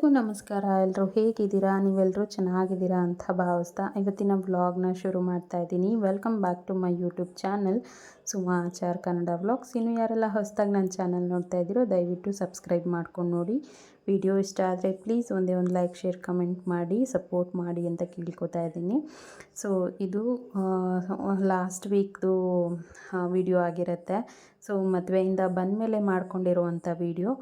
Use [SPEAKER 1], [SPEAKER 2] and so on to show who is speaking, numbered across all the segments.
[SPEAKER 1] ಎಲ್ರಿಗೂ ನಮಸ್ಕಾರ. ಎಲ್ಲರೂ ಹೇಗಿದ್ದೀರಾ? ನೀವೆಲ್ಲರೂ ಚೆನ್ನಾಗಿದ್ದೀರಾ ಅಂತ ಭಾವಿಸ್ತಾ ಇವತ್ತಿನ ವ್ಲಾಗ್ನ ಶುರು ಮಾಡ್ತಾ ಇದ್ದೀನಿ. Welcome back to my YouTube channel Suma Achar Kannada vlogs. ಇನ್ನು ಯಾರೆಲ್ಲ ಹೊಸದಾಗಿ ನನ್ನ ಚಾನಲ್ ನೋಡ್ತಾ ಇದ್ದೀರೋ, ದಯವಿಟ್ಟು ಸಬ್ಸ್ಕ್ರೈಬ್ ಮಾಡ್ಕೊಂಡು ನೋಡಿ. ವಿಡಿಯೋ ಇಷ್ಟ ಆದರೆ ಪ್ಲೀಸ್ ಒಂದೇ ಒಂದು ಲೈಕ್ ಶೇರ್ ಕಮೆಂಟ್ ಮಾಡಿ ಸಪೋರ್ಟ್ ಮಾಡಿ ಅಂತ ಕೇಳ್ಕೊತಾ ಇದ್ದೀನಿ. ಸೊ ಇದು ಲಾಸ್ಟ್ ವೀಕ್ದು ವಿಡಿಯೋ ಆಗಿರುತ್ತೆ. ಸೊ ಮದುವೆಯಿಂದ ಬಂದಮೇಲೆ ಮಾಡ್ಕೊಂಡಿರುವಂಥ ವಿಡಿಯೋ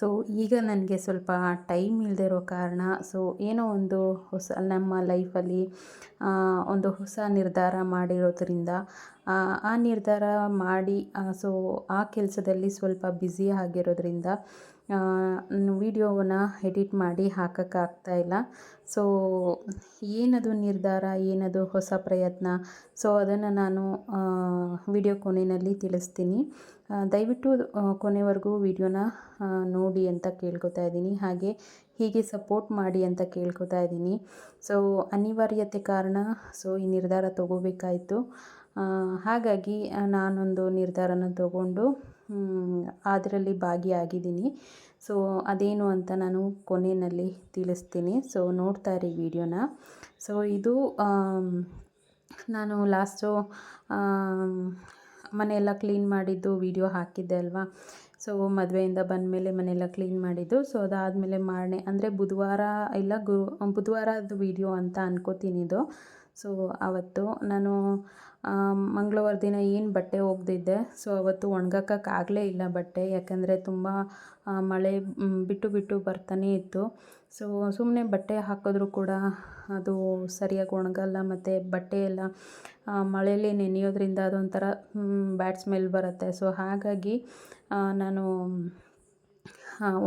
[SPEAKER 1] ಸೊ ಈಗ ನನಗೆ ಸ್ವಲ್ಪ ಟೈಮ್ ಇಲ್ಲದೆ ಇರೋ ಕಾರಣ ಸೊ ಏನೋ ಒಂದು ಹೊಸ, ನಮ್ಮ ಲೈಫಲ್ಲಿ ಒಂದು ಹೊಸ ನಿರ್ಧಾರ ಮಾಡಿರೋದ್ರಿಂದ, ಆ ನಿರ್ಧಾರ ಮಾಡಿ ಸೊ ಆ ಕೆಲಸದಲ್ಲಿ ಸ್ವಲ್ಪ ಬ್ಯುಸಿ ಆಗಿರೋದ್ರಿಂದ ವೀಡಿಯೋವನ್ನ ಎಡಿಟ್ ಮಾಡಿ ಹಾಕೋಕ್ಕಾಗ್ತಾ ಇಲ್ಲ. ಸೊ ಏನದು ನಿರ್ಧಾರ, ಏನದು ಹೊಸ ಪ್ರಯತ್ನ? ಸೊ ಅದನ್ನು ನಾನು ವಿಡಿಯೋ ಕೊನೆಯಲ್ಲಿ ತಿಳಿಸ್ತೀನಿ. ದಯವಿಟ್ಟು ಕೊನೆವರೆಗೂ ವಿಡಿಯೋನ ನೋಡಿ ಅಂತ ಕೇಳ್ಕೊತಾ ಇದ್ದೀನಿ. ಹಾಗೆ ಹೀಗೆ ಸಪೋರ್ಟ್ ಮಾಡಿ ಅಂತ ಕೇಳ್ಕೊತಾ ಇದ್ದೀನಿ. ಸೊ ಅನಿವಾರ್ಯತೆ ಕಾರಣ ಸೊ ಈ ನಿರ್ಧಾರ ತಗೋಬೇಕಾಯಿತು. ಹಾಗಾಗಿ ನಾನೊಂದು ನಿರ್ಧಾರನ ತಗೊಂಡು ಅದರಲ್ಲಿ ಭಾಗಿಯಾಗಿದ್ದೀನಿ. ಸೊ ಅದೇನು ಅಂತ ನಾನು ಕೊನೆಯಲ್ಲಿ ತಿಳಿಸ್ತೀನಿ. ಸೊ ನೋಡ್ತಾ ಇರಿ ವಿಡಿಯೋನ. ಸೊ ಇದು ನಾನು ಲಾಸ್ಟು ಮನೆಯೆಲ್ಲ ಕ್ಲೀನ್ ಮಾಡಿದ್ದು ವಿಡಿಯೋ ಹಾಕಿದ್ದೆ ಅಲ್ವಾ? ಸೊ ಮದುವೆಯಿಂದ ಬಂದಮೇಲೆ ಮನೆಯೆಲ್ಲ ಕ್ಲೀನ್ ಮಾಡಿದ್ದು. ಸೊ ಅದಾದಮೇಲೆ ಮಾರನೇ, ಅಂದರೆ ಬುಧವಾರ ಇಲ್ಲ ಗು ಬುಧವಾರದ ವೀಡಿಯೋ ಅಂತ ಅನ್ಕೋತೀನಿ ಇದು. ಸೊ ಆವತ್ತು ನಾನು ಮಂಗಳವಾರ ದಿನ ಏನು ಬಟ್ಟೆ ಒಗೆದಿದ್ದೆ ಸೊ ಅವತ್ತು ಒಣ್ಗಾಕೋಕ್ಕಾಗಲೇ ಇಲ್ಲ ಬಟ್ಟೆ. ಯಾಕಂದರೆ ತುಂಬ ಮಳೆ ಬಿಟ್ಟು ಬಿಟ್ಟು ಬರ್ತಾನೇ ಇತ್ತು. ಸೊ ಸುಮ್ಮನೆ ಬಟ್ಟೆ ಹಾಕಿದ್ರೂ ಕೂಡ ಅದು ಸರಿಯಾಗಿ ಒಣಗಲ್ಲ ಮತ್ತು ಬಟ್ಟೆ ಎಲ್ಲ ಮಳೆಯಲ್ಲಿ ನೆನೆಯೋದ್ರಿಂದ ಅದೊಂಥರ ಬ್ಯಾಡ್ ಸ್ಮೆಲ್ ಬರುತ್ತೆ. ಸೊ ಹಾಗಾಗಿ ನಾನು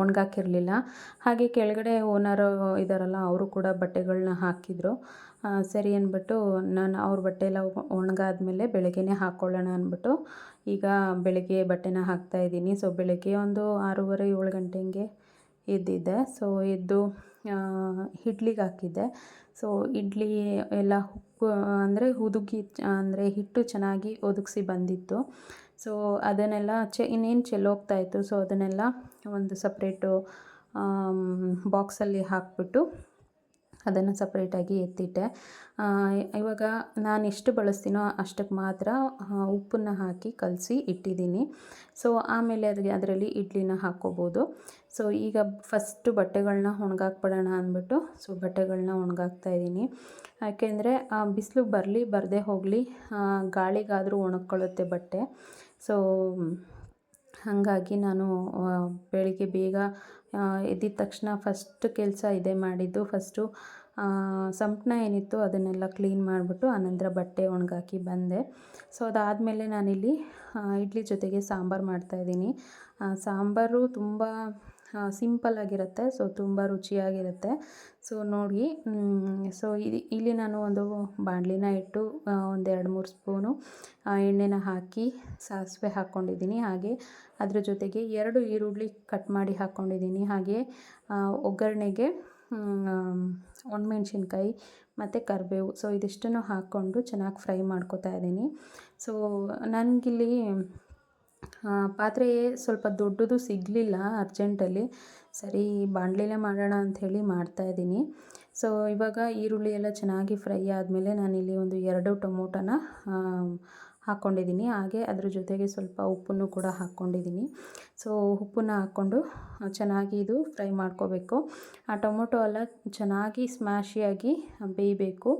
[SPEAKER 1] ಒಣಗಾಕಿರಲಿಲ್ಲ. ಹಾಗೆ ಕೆಳಗಡೆ ಓನರು ಇದ್ದಾರಲ್ಲ ಅವರು ಕೂಡ ಬಟ್ಟೆಗಳನ್ನ ಹಾಕಿದರು. ಸರಿ ಅಂದ್ಬಿಟ್ಟು ನಾನು ಅವ್ರ ಬಟ್ಟೆ ಎಲ್ಲ ಒಣಗಾದ್ಮೇಲೆ ಬೆಳಗ್ಗೆನೇ ಹಾಕ್ಕೊಳ್ಳೋಣ ಅಂದ್ಬಿಟ್ಟು ಈಗ ಬೆಳಗ್ಗೆ ಬಟ್ಟೆನ ಹಾಕ್ತಾಯಿದ್ದೀನಿ ಸೊ ಬೆಳಗ್ಗೆ ಒಂದು ಆರೂವರೆ, ಏಳು ಗಂಟೆ ಹಂಗೆ ಎದ್ದಿದ್ದೆ. ಸೊ ಎದ್ದು ಇಡ್ಲಿಗೆ ಹಾಕಿದ್ದೆ. ಸೊ ಇಡ್ಲಿ ಎಲ್ಲ ಹುಕ್ಕು ಅಂದರೆ ಹುದುಗಿ ಅಂದರೆ ಹಿಟ್ಟು ಚೆನ್ನಾಗಿ ಒದಗಿಸಿ ಬಂದಿತ್ತು. ಸೊ ಅದನ್ನೆಲ್ಲ ಚೆ, ಇನ್ನೇನು ಚೆಲ್ಲೋಗ್ತಾಯಿತ್ತು ಸೊ ಅದನ್ನೆಲ್ಲ ಒಂದು ಸಪ್ರೇಟು ಬಾಕ್ಸಲ್ಲಿ ಹಾಕಿಬಿಟ್ಟು ಅದನ್ನು ಸಪ್ರೇಟಾಗಿ ಎತ್ತಿಟ್ಟೆ. ಇವಾಗ ನಾನು ಎಷ್ಟು ಬಳಸ್ತೀನೋ ಅಷ್ಟಕ್ಕೆ ಮಾತ್ರ ಉಪ್ಪನ್ನು ಹಾಕಿ ಕಲಸಿ ಇಟ್ಟಿದ್ದೀನಿ. ಸೊ ಆಮೇಲೆ ಅದಕ್ಕೆ ಅದರಲ್ಲಿ ಇಡ್ಲಿನ ಹಾಕ್ಕೋಬೋದು. ಸೊ ಈಗ ಫಸ್ಟು ಬಟ್ಟೆಗಳನ್ನ ಒಣಗಾಕ್ಬಿಡೋಣ ಅಂದ್ಬಿಟ್ಟು ಸೊ ಬಟ್ಟೆಗಳನ್ನ ಒಣಗಾಕ್ತಾ ಇದ್ದೀನಿ. ಯಾಕೆಂದರೆ ಬಿಸಿಲು ಬರಲಿ, ಬರದೇ ಹೋಗಲಿ ಗಾಳಿಗಾದರೂ ಒಣಗ್ಕೊಳ್ಳುತ್ತೆ ಬಟ್ಟೆ. ಸೊ ಹಾಗಾಗಿ ನಾನು ಬೆಳಿಗ್ಗೆ ಬೇಗ ಎದ್ದಿದ ತಕ್ಷಣ ಫಸ್ಟ್ ಕೆಲಸ ಇದೆ ಮಾಡಿದ್ದು. ಫಸ್ಟು ಸಂಪಣ ಏನಿತ್ತು ಅದನ್ನೆಲ್ಲ ಕ್ಲೀನ್ ಮಾಡಿಬಿಟ್ಟು ಆನಂತರ ಬಟ್ಟೆ ಒಣಗಾಕಿ ಬಂದೆ. ಸೊ ಅದಾದಮೇಲೆ ನಾನಿಲ್ಲಿ ಇಡ್ಲಿ ಜೊತೆಗೆ ಸಾಂಬಾರು ಮಾಡ್ತಾಯಿದ್ದೀನಿ ಸಾಂಬಾರು ತುಂಬ ಸಿಂಪಲ್ಲಾಗಿರುತ್ತೆ ಸೊ ತುಂಬ ರುಚಿಯಾಗಿರುತ್ತೆ. ಸೊ ನೋಡಿ ಸೊ ಇಲ್ಲಿ ನಾನು ಒಂದು ಬಾಣಲಿನ ಇಟ್ಟು ಒಂದೆರಡು ಮೂರು ಸ್ಪೂನು ಎಣ್ಣೆನ ಹಾಕಿ ಸಾಸಿವೆ ಹಾಕ್ಕೊಂಡಿದ್ದೀನಿ ಹಾಗೆ ಅದರ ಜೊತೆಗೆ ಎರಡು ಈರುಳ್ಳಿ ಕಟ್ ಮಾಡಿ ಹಾಕ್ಕೊಂಡಿದ್ದೀನಿ ಹಾಗೆ ಒಗ್ಗರಣೆಗೆ ಒಣಮೆಣ್ಸಿನ್ಕಾಯಿ ಮತ್ತು ಕರಿಬೇವು. ಸೊ ಇದಿಷ್ಟನ್ನು ಹಾಕ್ಕೊಂಡು ಚೆನ್ನಾಗಿ ಫ್ರೈ ಮಾಡ್ಕೊತಾ ಇದ್ದೀನಿ. ಸೊ ನನಗಿಲ್ಲಿ ಪಾತ್ರೆ ಸ್ವಲ್ಪ ದೊಡ್ಡದು ಸಿಗಲಿಲ್ಲ ಅರ್ಜೆಂಟಲ್ಲಿ. ಸರಿ, ಬಾಣಲೆಲೇ ಮಾಡೋಣ ಅಂಥೇಳಿ ಮಾಡ್ತಾಯಿದ್ದೀನಿ ಸೊ ಇವಾಗ ಈರುಳ್ಳಿ ಎಲ್ಲ ಚೆನ್ನಾಗಿ ಫ್ರೈ ಆದಮೇಲೆ ನಾನಿಲ್ಲಿ ಒಂದು ಎರಡು ಟೊಮೊಟೊನ ಹಾಕ್ಕೊಂಡಿದ್ದೀನಿ ಹಾಗೆ ಅದ್ರ ಜೊತೆಗೆ ಸ್ವಲ್ಪ ಉಪ್ಪನ್ನು ಕೂಡ ಹಾಕ್ಕೊಂಡಿದ್ದೀನಿ ಸೊ ಉಪ್ಪನ್ನು ಹಾಕ್ಕೊಂಡು ಚೆನ್ನಾಗಿ ಇದು ಫ್ರೈ ಮಾಡ್ಕೋಬೇಕು. ಆ ಟೊಮೊಟೊ ಎಲ್ಲ ಚೆನ್ನಾಗಿ ಸ್ಮ್ಯಾಶಿಯಾಗಿ ಬೇಯಬೇಕು.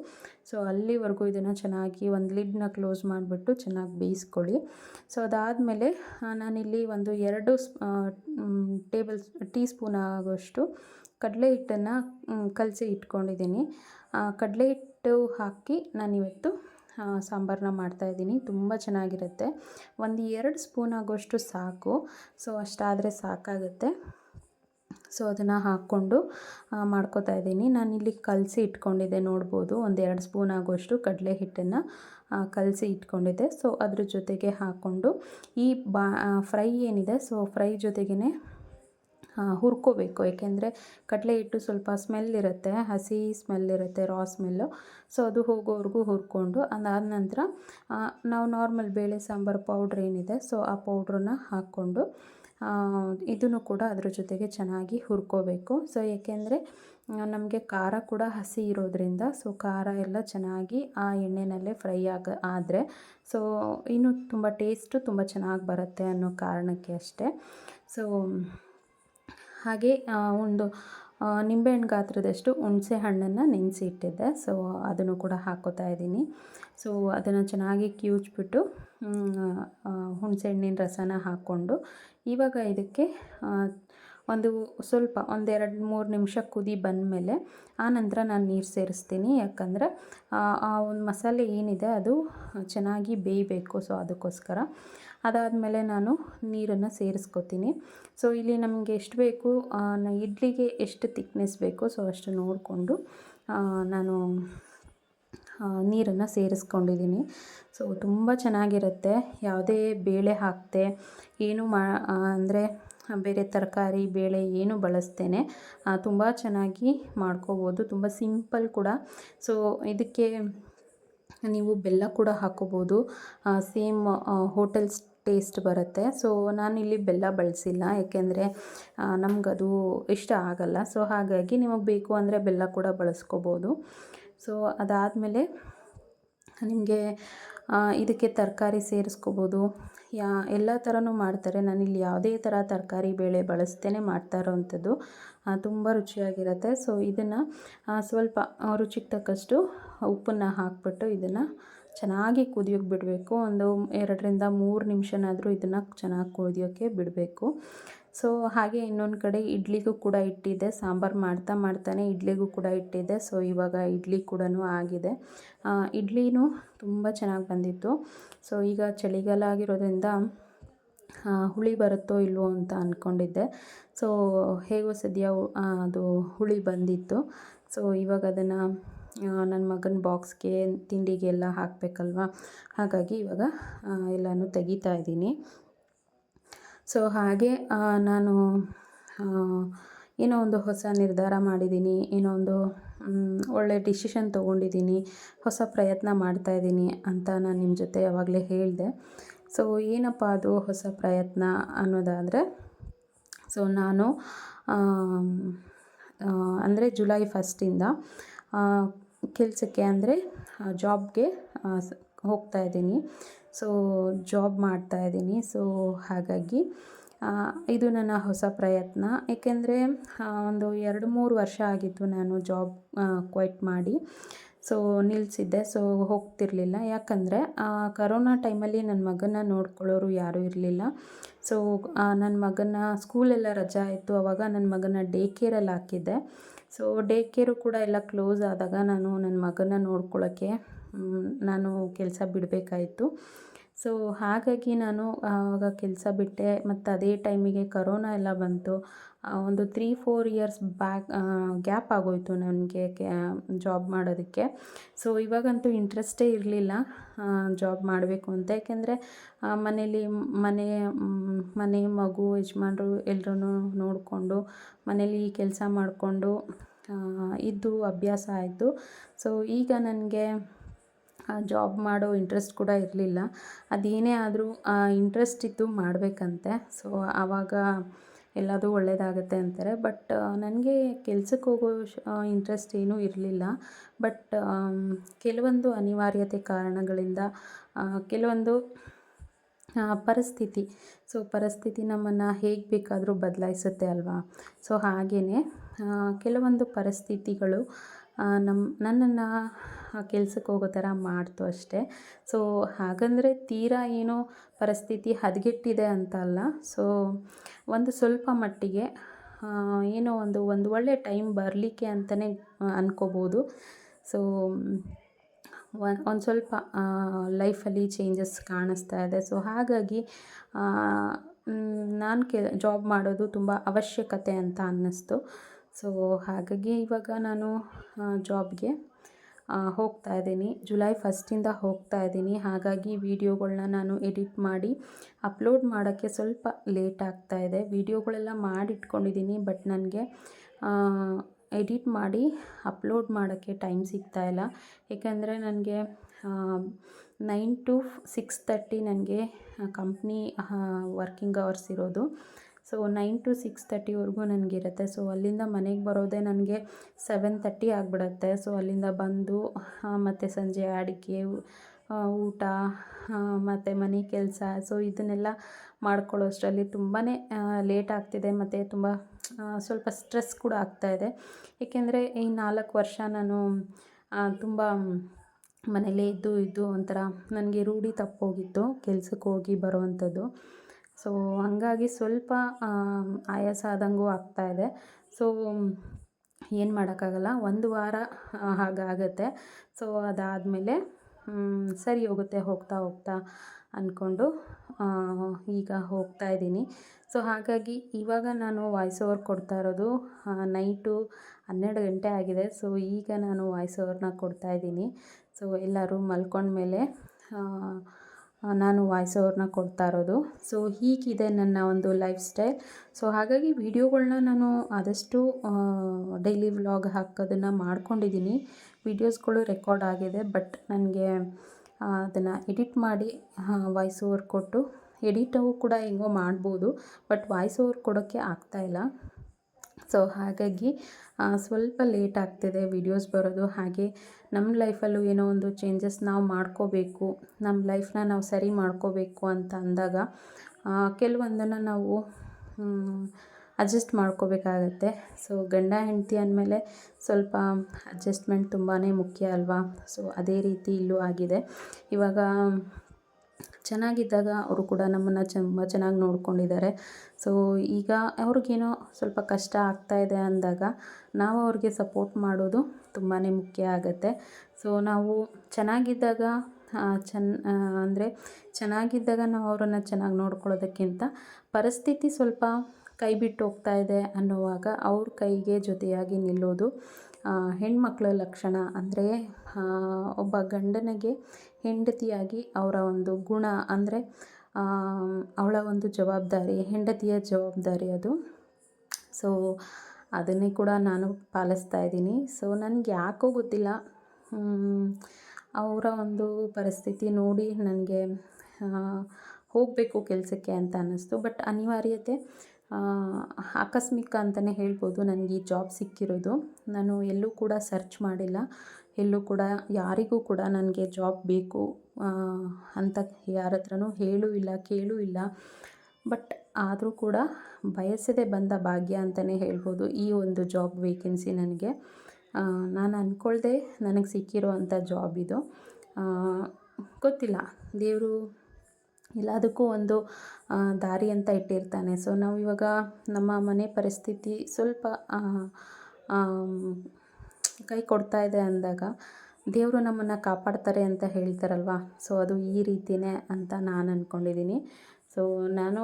[SPEAKER 1] ಸೊ ಅಲ್ಲಿವರೆಗೂ ಇದನ್ನು ಚೆನ್ನಾಗಿ ಒಂದು ಲಿಡ್ನ ಕ್ಲೋಸ್ ಮಾಡಿಬಿಟ್ಟು ಚೆನ್ನಾಗಿ ಬೇಯಿಸ್ಕೊಳ್ಳಿ. ಸೊ ಅದಾದಮೇಲೆ ನಾನಿಲ್ಲಿ ಒಂದು ಎರಡು ಟೇಬಲ್ ಟೀ ಸ್ಪೂನ್ ಆಗೋಷ್ಟು ಕಡಲೆ ಹಿಟ್ಟನ್ನು ಕಲಸಿ ಇಟ್ಕೊಂಡಿದ್ದೀನಿ. ಕಡಲೆ ಹಿಟ್ಟು ಹಾಕಿ ನಾನಿವತ್ತು ಸಾಂಬಾರನ್ನ ಮಾಡ್ತಾಯಿದ್ದೀನಿ ತುಂಬ ಚೆನ್ನಾಗಿರುತ್ತೆ. ಒಂದು ಎರಡು ಸ್ಪೂನ್ ಆಗೋಷ್ಟು ಸಾಕು. ಸೊ ಅಷ್ಟಾದರೆ ಸಾಕಾಗುತ್ತೆ. ಸೊ ಅದನ್ನು ಹಾಕ್ಕೊಂಡು ಮಾಡ್ಕೋತಾ ಇದ್ದೀನಿ. ನಾನು ಇಲ್ಲಿ ಕಲಸಿ ಇಟ್ಕೊಂಡಿದ್ದೆ ನೋಡ್ಬೋದು. ಒಂದು ಎರಡು ಸ್ಪೂನ್ ಆಗೋಷ್ಟು ಕಡಲೆ ಹಿಟ್ಟನ್ನು ಕಲಸಿ ಇಟ್ಕೊಂಡಿದ್ದೆ. ಸೊ ಅದ್ರ ಜೊತೆಗೆ ಹಾಕ್ಕೊಂಡು, ಈ ಬಾ ಫ್ರೈ ಏನಿದೆ? ಸೊ ಫ್ರೈ ಜೊತೆಗೇ ಹುರ್ಕೋಬೇಕು. ಏಕೆಂದರೆ ಕಡಲೆ ಹಿಟ್ಟು ಸ್ವಲ್ಪ ಸ್ಮೆಲ್ ಇರುತ್ತೆ, ಹಸಿ ಸ್ಮೆಲ್ ಇರುತ್ತೆ ರಾ ಸ್ಮೆಲ್ಲು ಸೊ ಅದು ಹೋಗೋವರೆಗೂ ಹುರ್ಕೊಂಡು ಅದಾದ ನಂತರ ನಾವು ನಾರ್ಮಲ್ ಬೇಳೆ ಸಾಂಬಾರು ಪೌಡ್ರ್ ಏನಿದೆ ಸೊ ಆ ಪೌಡ್ರನ್ನ ಹಾಕ್ಕೊಂಡು ಇದನ್ನು ಕೂಡ ಅದ್ರ ಜೊತೆಗೆ ಚೆನ್ನಾಗಿ ಹುರ್ಕೋಬೇಕು. ಸೊ ಏಕೆಂದರೆ ನಮಗೆ ಖಾರ ಕೂಡ ಹಸಿ ಇರೋದ್ರಿಂದ ಸೊ ಖಾರ ಎಲ್ಲ ಚೆನ್ನಾಗಿ ಆ ಎಣ್ಣೆನಲ್ಲೇ ಫ್ರೈ ಆಗ, ಆದರೆ ಸೊ ಇನ್ನೂ ತುಂಬ ಟೇಸ್ಟು ತುಂಬ ಚೆನ್ನಾಗಿ ಬರುತ್ತೆ ಅನ್ನೋ ಕಾರಣಕ್ಕೆ ಅಷ್ಟೇ. ಸೊ ಹಾಗೆ ಒಂದು ನಿಂಬೆಹಣ್ಣು ಗಾತ್ರದಷ್ಟು ಹುಣಸೆ ಹಣ್ಣನ್ನು ನೆನೆಸಿ ಇಟ್ಟಿದ್ದೆ ಸೊ ಅದನ್ನು ಕೂಡ ಹಾಕೋತಾ ಇದ್ದೀನಿ. ಸೊ ಅದನ್ನು ಚೆನ್ನಾಗಿ ಕ್ಯೂಚ್ಬಿಟ್ಟು ಹುಣಸೆ ಹಣ್ಣಿನ ರಸನ ಹಾಕ್ಕೊಂಡು, ಇವಾಗ ಇದಕ್ಕೆ ಒಂದು ಸ್ವಲ್ಪ ಒಂದೆರಡು ಮೂರು ನಿಮಿಷ ಕುದಿ ಬಂದಮೇಲೆ ಆನಂತರ ನಾನು ನೀರು ಸೇರಿಸ್ತೀನಿ. ಯಾಕಂದರೆ, ಆ ಒಂದು ಮಸಾಲೆ ಏನಿದೆ ಅದು ಚೆನ್ನಾಗಿ ಬೇಯಬೇಕು. ಸೊ, ಅದಕ್ಕೋಸ್ಕರ. ಅದಾದಮೇಲೆ ನಾನು ನೀರನ್ನು ಸೇರಿಸ್ಕೋತೀನಿ. ಸೊ, ಇಲ್ಲಿ ನಮಗೆ ಎಷ್ಟು ಬೇಕು ಇಡ್ಲಿಗೆ ಎಷ್ಟು ತಿಕ್ನೆಸ್ ಬೇಕು, ಸೊ, ಅಷ್ಟು ನೋಡಿಕೊಂಡು ನಾನು ನೀರನ್ನು ಸೇರಿಸ್ಕೊಂಡಿದ್ದೀನಿ. ಸೊ, ತುಂಬ ಚೆನ್ನಾಗಿರುತ್ತೆ. ಯಾವುದೇ ಬೇಳೆ ಹಾಕದೆ, ಏನು ಮಾ ಅಂದರೆ ಬೇರೆ ತರಕಾರಿ, ಬೇಳೆ ಏನು ಬಳಸ್ತೇನೆ. ತುಂಬ ಚೆನ್ನಾಗಿ ಮಾಡ್ಕೋಬೋದು. ತುಂಬ ಸಿಂಪಲ್ ಕೂಡ. ಸೊ ಇದಕ್ಕೆ ನೀವು ಬೆಲ್ಲ ಕೂಡ ಹಾಕೋಬೋದು. ಸೇಮ್ ಹೋಟೆಲ್ಸ್ ಟೇಸ್ಟ್ ಬರುತ್ತೆ. ಸೊ ನಾನಿಲ್ಲಿ ಬೆಲ್ಲ ಬಳಸಿಲ್ಲ. ಏಕೆಂದರೆ ನಮಗದು ಇಷ್ಟ ಆಗಲ್ಲ. ಸೊ ಹಾಗಾಗಿ ನಿಮಗೆ ಬೇಕು ಅಂದರೆ ಬೆಲ್ಲ ಕೂಡ ಬಳಸ್ಕೋಬೋದು. ಸೊ ಅದಾದಮೇಲೆ ನಿಮಗೆ ಇದಕ್ಕೆ ತರಕಾರಿ ಸೇರಿಸ್ಕೋಬೋದು. ಯಾ, ಎಲ್ಲ ಥರನೂ ಮಾಡ್ತಾರೆ. ನಾನಿಲ್ಲಿ ಯಾವುದೇ ಥರ ತರಕಾರಿ ಬೇಳೆ ಬಳಸ್ತೇನೆ ಮಾಡ್ತಾ ಇರೋವಂಥದ್ದು. ತುಂಬ ರುಚಿಯಾಗಿರುತ್ತೆ. ಸೊ, ಇದನ್ನು ಸ್ವಲ್ಪ ರುಚಿಗೆ ತಕ್ಕಷ್ಟು ಉಪ್ಪನ್ನು ಹಾಕ್ಬಿಟ್ಟು ಇದನ್ನು ಚೆನ್ನಾಗಿ ಕುದಿಯೋಕೆ ಬಿಡಬೇಕು. ಒಂದು ಎರಡರಿಂದ ಮೂರು ನಿಮಿಷನಾದರೂ ಇದನ್ನು ಚೆನ್ನಾಗಿ ಕುದಿಯೋಕ್ಕೆ ಬಿಡಬೇಕು. ಸೊ ಹಾಗೆ ಇನ್ನೊಂದು ಕಡೆ ಇಡ್ಲಿಗೂ ಕೂಡ ಇಟ್ಟಿದ್ದೆ. ಸಾಂಬಾರು ಮಾಡ್ತಾ ಮಾಡ್ತಾನೆ ಇಡ್ಲಿಗೂ ಕೂಡ ಇಟ್ಟಿದ್ದೆ. ಸೊ ಇವಾಗ ಇಡ್ಲಿ ಕೂಡ ಆಗಿದೆ. ಇಡ್ಲಿನೂ ತುಂಬ ಚೆನ್ನಾಗಿ ಬಂದಿತ್ತು. ಸೊ ಈಗ ಚಳಿಗಾಲ ಆಗಿರೋದ್ರಿಂದ ಹುಳಿ ಬರುತ್ತೋ ಇಲ್ವೋ ಅಂತ ಅಂದ್ಕೊಂಡಿದ್ದೆ ಸೊ ಹೇಗೋ ಸದ್ಯ ಅದು ಹುಳಿ ಬಂದಿತ್ತು. ಸೊ ಇವಾಗ ಅದನ್ನು ನನ್ನ ಮಗನ ಬಾಕ್ಸ್ಗೆ, ತಿಂಡಿಗೆಲ್ಲ ಹಾಕಬೇಕಲ್ವ? ಹಾಗಾಗಿ ಇವಾಗ ಎಲ್ಲನೂ ತೆಗಿತಾ ಇದ್ದೀನಿ. ಸೊ ಹಾಗೆ ನಾನು ಏನೋ ಒಂದು ಹೊಸ ನಿರ್ಧಾರ ಮಾಡಿದ್ದೀನಿ, ಏನೋ ಒಂದು ಒಳ್ಳೆ ಡಿಸಿಷನ್ ತೊಗೊಂಡಿದ್ದೀನಿ, ಹೊಸ ಪ್ರಯತ್ನ ಮಾಡ್ತಾಯಿದ್ದೀನಿ ಅಂತ ನಾನು ನಿಮ್ಮ ಜೊತೆ ಯಾವಾಗಲೇ ಹೇಳಿದೆ. ಸೊ ಏನಪ್ಪ ಅದು ಹೊಸ ಪ್ರಯತ್ನ ಅನ್ನೋದಾದರೆ ಸೊ ನಾನು ಅಂದರೆ ಜುಲೈ ಫಸ್ಟಿಂದ ಕೆಲಸಕ್ಕೆ ಅಂದರೆ ಜಾಬ್ಗೆ ಹೋಗ್ತಾ ಇದ್ದೀನಿ. ಸೊ ಜಾಬ್ ಮಾಡ್ತಾ ಇದ್ದೀನಿ. ಸೊ ಹಾಗಾಗಿ ಇದು ನನ್ನ ಹೊಸ ಪ್ರಯತ್ನ. ಏಕೆಂದರೆ ಒಂದು ಎರಡು ಮೂರು ವರ್ಷ ಆಗಿತ್ತು ನಾನು ಜಾಬ್ ಕ್ವೈಟ್ ಮಾಡಿ. ಸೊ ನಿಲ್ಲಿಸಿದ್ದೆ ಸೊ ಹೋಗ್ತಿರಲಿಲ್ಲ. ಯಾಕಂದರೆ ಕರೋನಾ ಟೈಮಲ್ಲಿ ನನ್ನ ಮಗನ ನೋಡ್ಕೊಳ್ಳೋರು ಯಾರೂ ಇರಲಿಲ್ಲ. ಸೊ ನನ್ನ ಮಗನ ಸ್ಕೂಲೆಲ್ಲ ರಜಾ ಇತ್ತು. ಆವಾಗ ನನ್ನ ಮಗನ ಡೇ ಕೇರಲ್ಲಿ ಹಾಕಿದ್ದೆ. ಸೊ ಡೇ ಕೇರು ಕೂಡ ಎಲ್ಲ ಕ್ಲೋಸ್ ಆದಾಗ ನಾನು ನನ್ನ ಮಗನ ನೋಡ್ಕೊಳ್ಳೋಕ್ಕೆ ನಾನು ಕೆಲಸ ಬಿಡಬೇಕಾಯಿತು. ಸೊ ಹಾಗಾಗಿ ನಾನು ಆವಾಗ ಕೆಲಸ ಬಿಟ್ಟೆ. ಮತ್ತು ಅದೇ ಟೈಮಿಗೆ ಕರೋನಾ ಎಲ್ಲ ಬಂತು. ಒಂದು three four years back gap ಆಗೋಯಿತು ನನಗೆ ಜಾಬ್ ಮಾಡೋದಕ್ಕೆ. ಸೊ ಇವಾಗಂತೂ ಇಂಟ್ರೆಸ್ಟೇ ಇರಲಿಲ್ಲ ಜಾಬ್ ಮಾಡಬೇಕು ಅಂತ. ಯಾಕೆಂದರೆ ಮನೇಲಿ ಮನೆ ಮನೆ ಮಗು, ಯಜಮಾನ್ರು ಎಲ್ಲರೂ ನೋಡಿಕೊಂಡು, ಮನೇಲಿ ಕೆಲಸ ಮಾಡಿಕೊಂಡು ಇದ್ದು ಅಭ್ಯಾಸ ಆಯಿತು. ಸೊ ಈಗ ನನಗೆ ಜಾಬ್ ಮಾಡೋ ಇಂಟ್ರೆಸ್ಟ್ ಕೂಡ ಇರಲಿಲ್ಲ. ಅದೇನೇ ಆದರೂ ಇಂಟ್ರೆಸ್ಟ್ ಇತ್ತು ಮಾಡಬೇಕಂತೆ. ಸೊ ಆವಾಗ ಎಲ್ಲದೂ ಒಳ್ಳೆಯದಾಗತ್ತೆ ಅಂತಾರೆ. ಬಟ್ ನನಗೆ ಕೆಲ್ಸಕ್ಕೆ ಹೋಗೋ ಇಂಟ್ರೆಸ್ಟ್ ಏನೂ ಇರಲಿಲ್ಲ. ಬಟ್ ಕೆಲವೊಂದು ಅನಿವಾರ್ಯತೆ ಕಾರಣಗಳಿಂದ ಕೆಲವೊಂದು ಪರಿಸ್ಥಿತಿ. ಸೊ ಪರಿಸ್ಥಿತಿ ನಮ್ಮನ್ನು ಹೇಗೆ ಬೇಕಾದರೂ ಬದಲಾಯಿಸುತ್ತೆ ಅಲ್ವಾ? ಸೊ ಹಾಗೆಯೇ ಕೆಲವೊಂದು ಪರಿಸ್ಥಿತಿಗಳು ನಮ್ಮ ನನ್ನನ್ನು ಕೆಲ್ಸಕ್ಕೆ ಹೋಗೋ ಥರ ಮಾಡ್ತು ಅಷ್ಟೇ. ಸೊ ಹಾಗಂದರೆ ತೀರಾ ಏನೋ ಪರಿಸ್ಥಿತಿ ಹದಗೆಟ್ಟಿದೆ ಅಂತ ಅಲ್ಲ. ಸೊ ಒಂದು ಸ್ವಲ್ಪ ಮಟ್ಟಿಗೆ ಏನೋ ಒಂದು ಒಂದು ಒಳ್ಳೆಯ ಟೈಮ್ ಬರಲಿಕ್ಕೆ ಅಂತಲೇ ಅಂದ್ಕೋಬೋದು ಸೊ ಒಂದು ಸ್ವಲ್ಪ ಲೈಫಲ್ಲಿ ಚೇಂಜಸ್ ಕಾಣಿಸ್ತಾ ಇದೆ. ಸೊ ಹಾಗಾಗಿ ನಾನು ಕೆ ಜಾಬ್ ಮಾಡೋದು ತುಂಬ ಅವಶ್ಯಕತೆ ಅಂತ ಅನ್ನಿಸ್ತು. ಸೊ ಹಾಗಾಗಿ ಇವಾಗ ನಾನು ಜಾಬ್ಗೆ ಹೋಗ್ತಾ ಇದ್ದೀನಿ. ಜುಲೈ ಫಸ್ಟಿಂದ ಹೋಗ್ತಾ ಇದ್ದೀನಿ. ಹಾಗಾಗಿ ವೀಡಿಯೋಗಳನ್ನ ನಾನು ಎಡಿಟ್ ಮಾಡಿ ಅಪ್ಲೋಡ್ ಮಾಡೋಕ್ಕೆ ಸ್ವಲ್ಪ ಲೇಟ್ ಆಗ್ತಾ ಇದೆ. ವೀಡಿಯೋಗಳೆಲ್ಲ ಮಾಡಿಟ್ಕೊಂಡಿದ್ದೀನಿ ಬಟ್ ನನಗೆ ಎಡಿಟ್ ಮಾಡಿ ಅಪ್ಲೋಡ್ ಮಾಡೋಕ್ಕೆ ಟೈಮ್ ಸಿಗ್ತಾ ಇಲ್ಲ. ಏಕೆಂದರೆ ನನಗೆ ನೈನ್ ಟು ಸಿಕ್ಸ್ ತರ್ಟಿ ನನಗೆ ಕಂಪ್ನಿ ವರ್ಕಿಂಗ್ ಅವರ್ಸ್ ಇರೋದು. ಸೊ ನೈನ್ ಟು ಸಿಕ್ಸ್ ತರ್ಟಿವರೆಗೂ ನನಗಿರುತ್ತೆ. ಸೊ ಅಲ್ಲಿಂದ ಮನೆಗೆ ಬರೋದೇ ನನಗೆ ಸೆವೆನ್ ತರ್ಟಿ ಆಗಿಬಿಡತ್ತೆ. ಸೊ ಅಲ್ಲಿಂದ ಬಂದು ಮತ್ತು ಸಂಜೆ ಅಡಿಕೆ ಊಟ ಮತ್ತು ಮನೆ ಕೆಲಸ. ಸೊ ಇದನ್ನೆಲ್ಲ ಮಾಡ್ಕೊಳ್ಳೋಷ್ಟರಲ್ಲಿ ತುಂಬಾ ಲೇಟ್ ಆಗ್ತಿದೆ ಮತ್ತು ತುಂಬ ಸ್ವಲ್ಪ ಸ್ಟ್ರೆಸ್ ಕೂಡ ಆಗ್ತಾಯಿದೆ ಏಕೆಂದರೆ ಈ ನಾಲ್ಕು ವರ್ಷ ನಾನು ತುಂಬ ಮನೇಲೇ ಇದ್ದು ಇದ್ದು ಒಂಥರ ನನಗೆ ರೂಢಿ ತಪ್ಪೋಗಿತ್ತು ಕೆಲಸಕ್ಕೆ ಹೋಗಿ ಬರೋವಂಥದ್ದು. ಸೊ ಹಂಗಾಗಿ ಸ್ವಲ್ಪ ಆಯಾಸ ಆದಂಗೂ ಆಗ್ತಾಯಿದೆ ಸೊ ಏನು ಮಾಡೋಕ್ಕಾಗಲ್ಲ, ಒಂದು ವಾರ ಹಾಗಾಗತ್ತೆ. ಸೊ ಅದಾದಮೇಲೆ ಸರಿ ಹೋಗುತ್ತೆ, ಹೋಗ್ತಾ ಹೋಗ್ತಾ ಅಂದ್ಕೊಂಡು ಈಗ ಹೋಗ್ತಾ ಇದ್ದೀನಿ. ಸೊ ಹಾಗಾಗಿ ಇವಾಗ ನಾನು ವಾಯ್ಸ್ ಓವರ್ ಕೊಡ್ತಾ ಇರೋದು ನೈಟು ಹನ್ನೆರಡು ಗಂಟೆ ಆಗಿದೆ. ಸೊ ಈಗ ನಾನು ವಾಯ್ಸ್ ಓವರ್ನ ಕೊಡ್ತಾ ಇದ್ದೀನಿ. ಸೊ ಎಲ್ಲರೂ ಮಲ್ಕೊಂಡ್ಮೇಲೆ ನಾನು ವಾಯ್ಸ್ ಓವರ್ನ ಕೊಡ್ತಾ ಇರೋದು. ಸೊ ಹೀಗಿದೆ ನನ್ನ ಒಂದು ಲೈಫ್ ಸ್ಟೈಲ್ ಸೊ ಹಾಗಾಗಿ ವೀಡಿಯೋಗಳನ್ನ ನಾನು ಆದಷ್ಟು ಡೈಲಿ ವ್ಲಾಗ್ ಹಾಕೋದನ್ನು ಮಾಡ್ಕೊಂಡಿದ್ದೀನಿ. ವೀಡಿಯೋಸ್ಗಳು ರೆಕಾರ್ಡ್ ಆಗಿದೆ ಬಟ್ ನನಗೆ ಅದನ್ನು ಎಡಿಟ್ ಮಾಡಿ ವಾಯ್ಸ್ ಓವರ್ ಕೊಟ್ಟು ಎಡಿಟವು ಕೂಡ ಹೆಂಗೋ ಮಾಡ್ಬೋದು ಬಟ್ ವಾಯ್ಸ್ ಓವರ್ ಕೊಡೋಕ್ಕೆ ಆಗ್ತಾಯಿಲ್ಲ ಸೊ ಹಾಗಾಗಿ ಸ್ವಲ್ಪ ಲೇಟ್ ಆಗ್ತಿದೆ ವಿಡಿಯೋಸ್ ಬರೋದು. ಹಾಗೆ ನಮ್ಮ ಲೈಫಲ್ಲೂ ಏನೋ ಒಂದು ಚೇಂಜಸ್ ನಾವು ಮಾಡ್ಕೋಬೇಕು ನಮ್ಮ ಲೈಫ್ನ ನಾವು ಸರಿ ಮಾಡ್ಕೋಬೇಕು ಅಂತ ಅಂದಾಗ ಕೆಲವೊಂದನ್ನು ನಾವು ಅಡ್ಜಸ್ಟ್ ಮಾಡ್ಕೋಬೇಕಾಗತ್ತೆ. ಸೊ ಗಂಡ, ಹೆಂಡತಿ ಅಂದಮೇಲೆ ಸ್ವಲ್ಪ ಅಡ್ಜಸ್ಟ್ಮೆಂಟ್ ತುಂಬಾ ಮುಖ್ಯ ಅಲ್ವಾ? ಸೊ ಅದೇ ರೀತಿ ಇಲ್ಲೂ ಆಗಿದೆ. ಇವಾಗ ಚೆನ್ನಾಗಿದ್ದಾಗ ಅವರು ಕೂಡ ನಮ್ಮನ್ನು ತುಂಬ ಚೆನ್ನಾಗಿ ನೋಡ್ಕೊಂಡಿದ್ದಾರೆ. ಸೊ ಈಗ ಅವ್ರಿಗೇನೋ ಸ್ವಲ್ಪ ಕಷ್ಟ ಆಗ್ತಾಯಿದೆ ಅಂದಾಗ ನಾವು ಅವ್ರಿಗೆ ಸಪೋರ್ಟ್ ಮಾಡೋದು ತುಂಬಾ ಮುಖ್ಯ ಆಗುತ್ತೆ. ಸೊ ನಾವು ಚೆನ್ನಾಗಿದ್ದಾಗ ಚೆನ್ನ ಅಂದರೆ ಚೆನ್ನಾಗಿದ್ದಾಗ ನಾವು ಅವರನ್ನು ಚೆನ್ನಾಗಿ ನೋಡ್ಕೊಳ್ಳೋದಕ್ಕಿಂತ ಪರಿಸ್ಥಿತಿ ಸ್ವಲ್ಪ ಕೈ ಬಿಟ್ಟು ಹೋಗ್ತಾ ಇದೆ ಅನ್ನುವಾಗ ಅವ್ರ ಕೈಗೆ ಜೊತೆಯಾಗಿ ನಿಲ್ಲೋದು ಹೆಣ್ಮಕ್ಳ ಲಕ್ಷಣ. ಅಂದರೆ ಒಬ್ಬ ಗಂಡನಿಗೆ ಹೆಂಡತಿಯಾಗಿ ಅವರ ಒಂದು ಗುಣ ಅಂದರೆ ಅವಳ ಒಂದು ಜವಾಬ್ದಾರಿ, ಹೆಂಡತಿಯ ಜವಾಬ್ದಾರಿ ಅದು. ಸೊ ಅದನ್ನೇ ಕೂಡ ನಾನು ಪಾಲಿಸ್ತಾ ಇದ್ದೀನಿ. ಸೊ ನನಗೆ ಯಾಕೋ ಗೊತ್ತಿಲ್ಲ. ಅವರ ಒಂದು ಪರಿಸ್ಥಿತಿ ನೋಡಿ ನನಗೆ ಹೋಗಬೇಕು ಕೆಲಸಕ್ಕೆ ಅಂತ ಅನ್ನಿಸ್ತು. ಬಟ್ ಅನಿವಾರ್ಯತೆ ಆಕಸ್ಮಿಕ ಅಂತಲೇ ಹೇಳ್ಬೋದು, ನನಗೆ ಈ ಜಾಬ್ ಸಿಕ್ಕಿರೋದು. ನಾನು ಎಲ್ಲೂ ಕೂಡ ಸರ್ಚ್ ಮಾಡಿಲ್ಲ. ಎಲ್ಲೂ ಕೂಡ ಯಾರಿಗೂ ಕೂಡ ನನಗೆ ಜಾಬ್ ಬೇಕು ಅಂತ ಯಾರ ಹತ್ರನೂ ಹೇಳೂ ಇಲ್ಲ, ಕೇಳೂ ಇಲ್ಲ. ಬಟ್ ಆದರೂ ಕೂಡ ಬಯಸದೆ ಬಂದ ಭಾಗ್ಯ ಅಂತಲೇ ಹೇಳ್ಬೋದು ಈ ಒಂದು ಜಾಬ್ ವೇಕೆನ್ಸಿ ನನಗೆ. ನಾನು ಅಂದ್ಕೊಳ್ದೆ ನನಗೆ ಸಿಕ್ಕಿರೋ ಅಂಥ ಜಾಬ್ ಇದು. ಗೊತ್ತಿಲ್ಲ. ದೇವರು ಎಲ್ಲದಕ್ಕೂ ಒಂದು ದಾರಿ ಅಂತ ಇಟ್ಟಿರ್ತಾನೆ. ಸೊ ನಾವು ಇವಾಗ ನಮ್ಮ ಮನೆ ಪರಿಸ್ಥಿತಿ ಸ್ವಲ್ಪ ಕೈ ಕೊಡ್ತಾ ಇದೆ ಅಂದಾಗ ದೇವರು ನಮ್ಮನ್ನು ಕಾಪಾಡ್ತಾರೆ ಅಂತ ಹೇಳ್ತಾರಲ್ವ? ಸೊ ಅದು ಈ ರೀತಿಯೇ ಅಂತ ನಾನು ಅಂದ್ಕೊಂಡಿದ್ದೀನಿ ಸೊ ನಾನು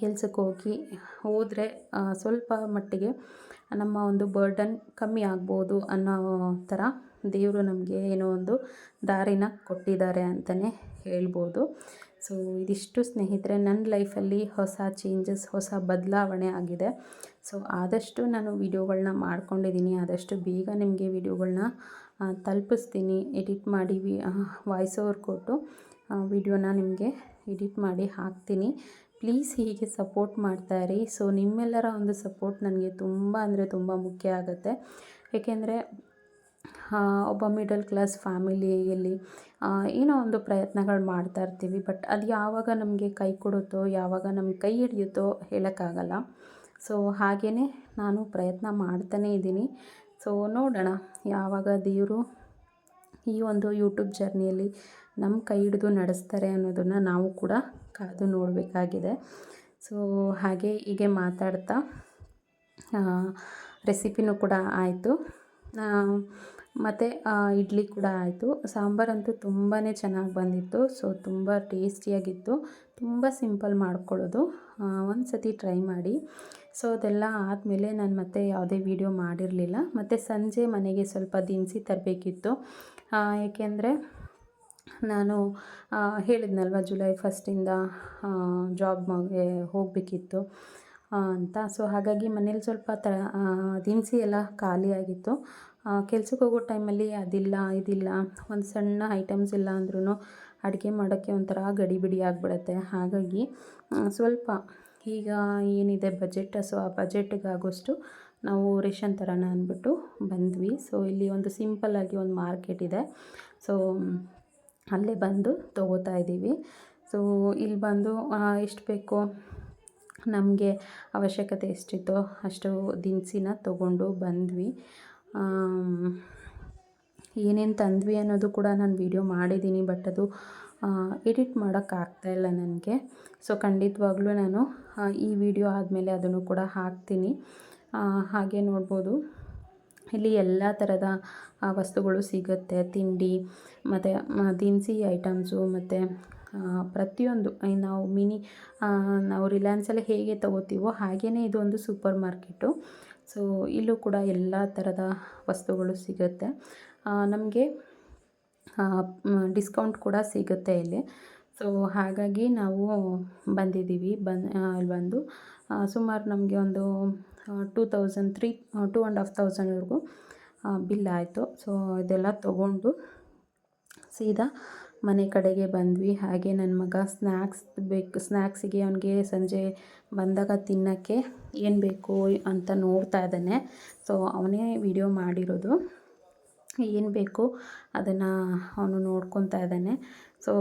[SPEAKER 1] ಕೆಲಸಕ್ಕೆ ಹೋಗಿ ಹೋದರೆ ಸ್ವಲ್ಪ ಮಟ್ಟಿಗೆ ನಮ್ಮ ಒಂದು ಬರ್ಡನ್ ಕಮ್ಮಿ ಆಗ್ಬೋದು ಅನ್ನೋ ಥರ ದೇವರು ನಮಗೆ ಏನೋ ಒಂದು ದಾರಿನ ಕೊಟ್ಟಿದ್ದಾರೆ ಅಂತಲೇ ಹೇಳ್ಬೋದು. ಸೊ ಇದಿಷ್ಟು ಸ್ನೇಹಿತರೆ ನನ್ನ ಲೈಫಲ್ಲಿ ಹೊಸ ಚೇಂಜಸ್ ಹೊಸ ಬದಲಾವಣೆ ಆಗಿದೆ. ಸೊ ಆದಷ್ಟು ನಾನು ವಿಡಿಯೋಗಳನ್ನ ಮಾಡ್ಕೊಂಡಿದ್ದೀನಿ ಆದಷ್ಟು ಬೇಗ ನಿಮಗೆ ವಿಡಿಯೋಗಳನ್ನ ತಲುಪಿಸ್ತೀನಿ, ಎಡಿಟ್ ಮಾಡಿ ವಿ ವಾಯ್ಸ್ ಓವರ್ ಕೊಟ್ಟು ವಿಡಿಯೋನ ನಿಮಗೆ ಎಡಿಟ್ ಮಾಡಿ ಹಾಕ್ತೀನಿ. ಪ್ಲೀಸ್ ಹೀಗೆ ಸಪೋರ್ಟ್ ಮಾಡ್ತಾಯಿರಿ ಸೊ ನಿಮ್ಮೆಲ್ಲರ ಒಂದು ಸಪೋರ್ಟ್ ನನಗೆ ತುಂಬ ಅಂದರೆ ತುಂಬ ಮುಖ್ಯ ಆಗುತ್ತೆ. ಏಕೆಂದರೆ ಒಬ್ಬ ಮಿಡಲ್ ಕ್ಲಾಸ್ ಫ್ಯಾಮಿಲಿಯಲ್ಲಿ ಏನೋ ಒಂದು ಪ್ರಯತ್ನಗಳು ಮಾಡ್ತಾ ಇರ್ತೀವಿ ಬಟ್ ಅದು ಯಾವಾಗ ನಮಗೆ ಕೈ ಕೊಡುತ್ತೋ, ಯಾವಾಗ ನಮಗೆ ಕೈ ಹಿಡಿಯುತ್ತೋ ಹೇಳೋಕ್ಕಾಗಲ್ಲ. ಸೊ ಹಾಗೆಯೇ ನಾನು ಪ್ರಯತ್ನ ಮಾಡ್ತಾನೇ ಇದ್ದೀನಿ. ಸೊ ನೋಡೋಣ, ಯಾವಾಗ ದೇವರು ಈ ಒಂದು ಯೂಟ್ಯೂಬ್ ಜರ್ನಿಯಲ್ಲಿ ನಮ್ಮ ಕೈ ಹಿಡಿದು ನಡೆಸ್ತಾರೆ ಅನ್ನೋದನ್ನು ನಾವು ಕೂಡ ಕಾದು ನೋಡಬೇಕಾಗಿದೆ. ಸೊ ಹಾಗೆ ಹೀಗೆ ಮಾತಾಡ್ತಾ ರೆಸಿಪಿನೂ ಕೂಡ ಆಯಿತು. ಮತ್ತು ಇಡ್ಲಿ ಕೂಡ ಆಯಿತು. ಸಾಂಬಾರಂತೂ ತುಂಬಾ ಚೆನ್ನಾಗಿ ಬಂದಿತ್ತು. ಸೊ, ತುಂಬ ಟೇಸ್ಟಿಯಾಗಿತ್ತು. ತುಂಬ ಸಿಂಪಲ್ ಮಾಡ್ಕೊಳ್ಳೋದು. ಒಂದು ಸತಿ ಟ್ರೈ ಮಾಡಿ. ಸೊ, ಅದೆಲ್ಲ ಆದಮೇಲೆ ನಾನು ಮತ್ತೆ ಯಾವುದೇ ವೀಡಿಯೋ ಮಾಡಿರಲಿಲ್ಲ. ಮತ್ತು ಸಂಜೆ ಮನೆಗೆ ಸ್ವಲ್ಪ ದಿನಸಿ ತರಬೇಕಿತ್ತು. ಏಕೆಂದರೆ ನಾನು ಹೇಳಿದ್ನಲ್ವ ಜುಲೈ ಫಸ್ಟಿಂದ ಜಾಬ್ಗೆ ಹೋಗಬೇಕಿತ್ತು ಅಂತ. ಸೊ, ಹಾಗಾಗಿ ಮನೇಲಿ ಸ್ವಲ್ಪ ತ ದಿನಸಿ ಎಲ್ಲ ಖಾಲಿಯಾಗಿತ್ತು ಕೆಲ್ಸಕ್ಕೆ ಹೋಗೋ ಟೈಮಲ್ಲಿ ಅದಿಲ್ಲ, ಇದಿಲ್ಲ, ಒಂದು ಸಣ್ಣ ಐಟಮ್ಸ್ ಇಲ್ಲ ಅಂದ್ರೂ ಅಡುಗೆ ಮಾಡೋಕ್ಕೆ ಒಂಥರ ಗಡಿಬಿಡಿ ಆಗಿಬಿಡತ್ತೆ. ಹಾಗಾಗಿ ಸ್ವಲ್ಪ ಈಗ ಏನಿದೆ ಬಜೆಟ್ ಸೊ ಆ ಬಜೆಟ್ಗಾಗೋಷ್ಟು ನಾವು ರೇಷನ್ ತರೋಣ ಅಂದ್ಬಿಟ್ಟು ಬಂದ್ವಿ. ಸೊ ಇಲ್ಲಿ ಒಂದು ಸಿಂಪಲ್ಲಾಗಿ ಒಂದು ಮಾರ್ಕೆಟ್ ಇದೆ. ಸೊ ಅಲ್ಲೇ ಬಂದು ತೊಗೋತಾ ಇದ್ದೀವಿ. ಸೊ ಇಲ್ಲಿ ಬಂದು ಎಷ್ಟು ಬೇಕೋ ನಮಗೆ ಅವಶ್ಯಕತೆ ಎಷ್ಟಿತ್ತೋ ಅಷ್ಟು ದಿನಸಿನ ತೊಗೊಂಡು ಬಂದ್ವಿ. ಏನೇನು ತಂದ್ವಿ ಅನ್ನೋದು ಕೂಡ ನಾನು ವೀಡಿಯೋ ಮಾಡಿದ್ದೀನಿ ಬಟ್ ಅದು ಎಡಿಟ್ ಮಾಡೋಕ್ಕಾಗ್ತಾಯಿಲ್ಲ ನನಗೆ. ಸೊ ಖಂಡಿತವಾಗ್ಲೂ ನಾನು ಈ ವಿಡಿಯೋ ಆದಮೇಲೆ ಅದನ್ನು ಕೂಡ ಹಾಕ್ತೀನಿ. ಹಾಗೆ ನೋಡ್ಬೋದು. ಇಲ್ಲಿ ಎಲ್ಲ ಥರದ ವಸ್ತುಗಳು ಸಿಗುತ್ತೆ. ತಿಂಡಿ, ಮತ್ತು ದಿನಸಿ ಐಟಮ್ಸು ಮತ್ತು ಪ್ರತಿಯೊಂದು ನಾವು ಮಿನಿ ನಾವು ರಿಲಯನ್ಸಲ್ಲಿ ಹೇಗೆ ತೊಗೋತೀವೋ ಹಾಗೆಯೇ ಇದೊಂದು ಸೂಪರ್ ಮಾರ್ಕೆಟು ಸೊ ಇಲ್ಲೂ ಕೂಡ ಎಲ್ಲ ಥರದ ವಸ್ತುಗಳು ಸಿಗುತ್ತೆ. ನಮಗೆ ಡಿಸ್ಕೌಂಟ್ ಕೂಡ ಸಿಗುತ್ತೆ ಇಲ್ಲಿ. ಸೊ ಹಾಗಾಗಿ ನಾವು ಬಂದಿದ್ದೀವಿ ಬನ್ ಅಲ್ಲಿ ಬಂದು. ಸುಮಾರು ನಮಗೆ ಒಂದು two thousand three two and half ತೌಸಂಡ್ವರೆಗೂ bill ಆಯಿತು. ಸೊ ಇದೆಲ್ಲ ತೊಗೊಂಡು ಸೀದಾ ಮನೆ ಕಡೆಗೆ ಬಂದ್ವಿ. ಹಾಗೆ ನನ್ನ ಮಗ ಸ್ನ್ಯಾಕ್ಸ್ ಬೇಕು ಸ್ನ್ಯಾಕ್ಸಿಗೆ ಅವನಿಗೆ ಸಂಜೆ ಬಂದಾಗ ತಿನ್ನೋಕ್ಕೆ ಏನು ಬೇಕು ಅಂತ ನೋಡ್ತಾ ಇದ್ದಾನೆ. ಸೊ ಅವನೇ ವಿಡಿಯೋ ಮಾಡಿರೋದು. ಏನು ಬೇಕು ಅದನ್ನು ಅವನು ನೋಡ್ಕೊತಾ ಇದ್ದಾನೆ. ಸೊ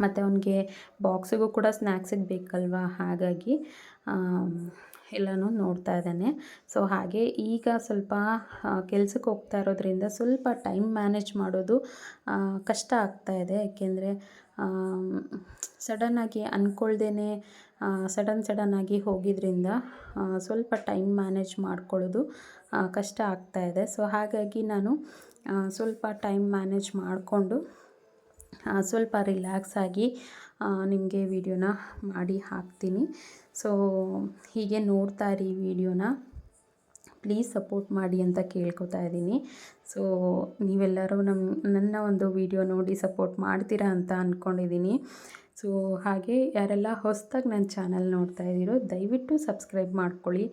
[SPEAKER 1] ಮತ್ತು ಅವನಿಗೆ ಬಾಕ್ಸಿಗೂ ಕೂಡ ಸ್ನ್ಯಾಕ್ಸಿಗೆ ಬೇಕಲ್ವಾ? ಹಾಗಾಗಿ ಎಲ್ಲನೂ ನೋಡ್ತಾ ಇದ್ದಾನೆ. ಸೊ ಹಾಗೆ ಈಗ ಸ್ವಲ್ಪ ಕೆಲ್ಸಕ್ಕೆ ಹೋಗ್ತಾ ಇರೋದ್ರಿಂದ ಸ್ವಲ್ಪ ಟೈಮ್ ಮ್ಯಾನೇಜ್ ಮಾಡೋದು ಕಷ್ಟ ಆಗ್ತಾ ಇದೆ. ಏಕೆಂದರೆ ಸಡನ್ನಾಗಿ ಅಂದ್ಕೊಳ್ದೇ ಸಡನ್ ಸಡನ್ನಾಗಿ ಹೋಗಿದ್ದರಿಂದ ಸ್ವಲ್ಪ ಟೈಮ್ ಮ್ಯಾನೇಜ್ ಮಾಡ್ಕೊಳ್ಳೋದು ಕಷ್ಟ ಆಗ್ತಾ ಇದೆ. ಸೊ ಹಾಗಾಗಿ ನಾನು ಸ್ವಲ್ಪ ಟೈಮ್ ಮ್ಯಾನೇಜ್ ಮಾಡಿಕೊಂಡು ಸ್ವಲ್ಪ ರಿಲ್ಯಾಕ್ಸ್ ಆಗಿ ನಿಮಗೆ ವಿಡಿಯೋನ ಮಾಡಿ ಹಾಕ್ತೀನಿ. ಸೊ ಹೀಗೆ ನೋಡ್ತಾ ಇರಿ ವಿಡಿಯೋನ. ಪ್ಲೀಸ್ ಸಪೋರ್ಟ್ ಮಾಡಿ ಅಂತ ಕೇಳ್ಕೊತಾ ಇದ್ದೀನಿ. ಸೊ ನೀವೆಲ್ಲರೂ ನಮ್ಮ ನನ್ನ ಒಂದು ವಿಡಿಯೋ ನೋಡಿ ಸಪೋರ್ಟ್ ಮಾಡ್ತೀರಾ ಅಂತ ಅಂದ್ಕೊಂಡಿದ್ದೀನಿ ಸೊ ಹಾಗೆ ಯಾರೆಲ್ಲ ಹೊಸದಾಗಿ ನನ್ನ ಚಾನಲ್ ನೋಡ್ತಾ ಇದ್ದೀರೋ, ದಯವಿಟ್ಟು ಸಬ್ಸ್ಕ್ರೈಬ್ ಮಾಡ್ಕೊಳ್ಳಿ.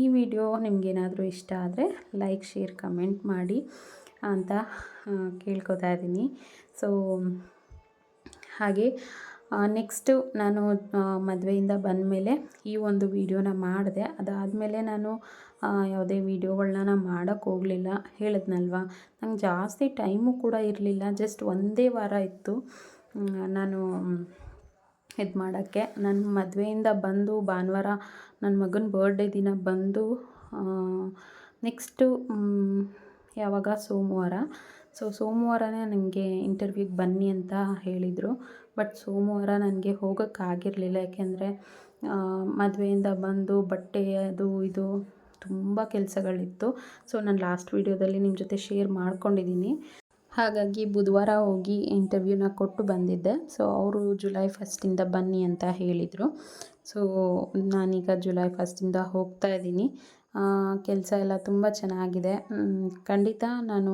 [SPEAKER 1] ಈ ವಿಡಿಯೋ ನಿಮಗೇನಾದರೂ ಇಷ್ಟ ಆದರೆ ಲೈಕ್ ಶೇರ್ ಕಮೆಂಟ್ ಮಾಡಿ ಅಂತ ಕೇಳ್ಕೊತಾ ಇದ್ದೀನಿ. ಸೊ ಹಾಗೆ ನೆಕ್ಸ್ಟು ನಾನು ಮದುವೆಯಿಂದ ಬಂದಮೇಲೆ ಈ ಒಂದು ವೀಡಿಯೋನ ಮಾಡಿದೆ. ಅದಾದಮೇಲೆ ನಾನು ಯಾವುದೇ ವೀಡಿಯೋಗಳನ್ನ ನಾನು ಮಾಡೋಕ್ಕೆ ಹೋಗಲಿಲ್ಲ. ಹೇಳಿದ್ನಲ್ವ? ನಂಗೆ ಜಾಸ್ತಿ ಟೈಮು ಕೂಡ ಇರಲಿಲ್ಲ. ಜಸ್ಟ್ ಒಂದೇ ವಾರ ಇತ್ತು. ನಾನು, ಇದು ಮಾಡೋಕ್ಕೆ. ನನ್ನ ಮದುವೆಯಿಂದ ಬಂದು ಭಾನುವಾರ ನನ್ನ ಮಗನ ಬರ್ಡೇ ದಿನ ಬಂದು ನೆಕ್ಸ್ಟು ಯಾವಾಗ? ಸೋಮವಾರ. ಸೊ ಸೋಮವಾರನೇ ನನಗೆ ಇಂಟರ್ವ್ಯೂಗೆ ಬನ್ನಿ ಅಂತ ಹೇಳಿದರು. ಬಟ್ ಸೋಮವಾರ ನನಗೆ ಹೋಗೋಕ್ಕಾಗಿರಲಿಲ್ಲ ಯಾಕೆಂದರೆ ಮದುವೆಯಿಂದ ಬಂದು ಬಟ್ಟೆ ಅದು ಇದು ತುಂಬ ಕೆಲಸಗಳಿತ್ತು. ಸೊ ನಾನು ಲಾಸ್ಟ್ ವೀಡಿಯೋದಲ್ಲಿ ನಿಮ್ಮ ಜೊತೆ ಶೇರ್ ಮಾಡ್ಕೊಂಡಿದ್ದೀನಿ ಹಾಗಾಗಿ ಬುಧವಾರ ಹೋಗಿ ಇಂಟರ್ವ್ಯೂನ ಕೊಟ್ಟು ಬಂದಿದ್ದೆ. ಸೊ ಅವರು ಜುಲೈ ಫಸ್ಟಿಂದ ಬನ್ನಿ ಅಂತ ಹೇಳಿದರು. ಸೊ ನಾನೀಗ ಜುಲೈ ಫಸ್ಟಿಂದ ಹೋಗ್ತಾ ಇದ್ದೀನಿ. ಕೆಲಸ ಎಲ್ಲ ತುಂಬ ಚೆನ್ನಾಗಿದೆ. ಖಂಡಿತ ನಾನು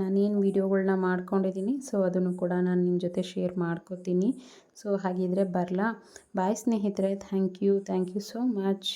[SPEAKER 1] ನಾನೇನು ವೀಡಿಯೋಗಳನ್ನ ಮಾಡ್ಕೊಂಡಿದ್ದೀನಿ ಸೊ ಅದನ್ನು ಕೂಡ ನಾನು ನಿಮ್ಮ ಜೊತೆ ಶೇರ್ ಮಾಡ್ಕೋತೀನಿ. ಸೊ ಹಾಗಿದ್ರೆ ಬರಲಾ. ಬಾಯ್ ಸ್ನೇಹಿತರೆ. Thank you thank you so much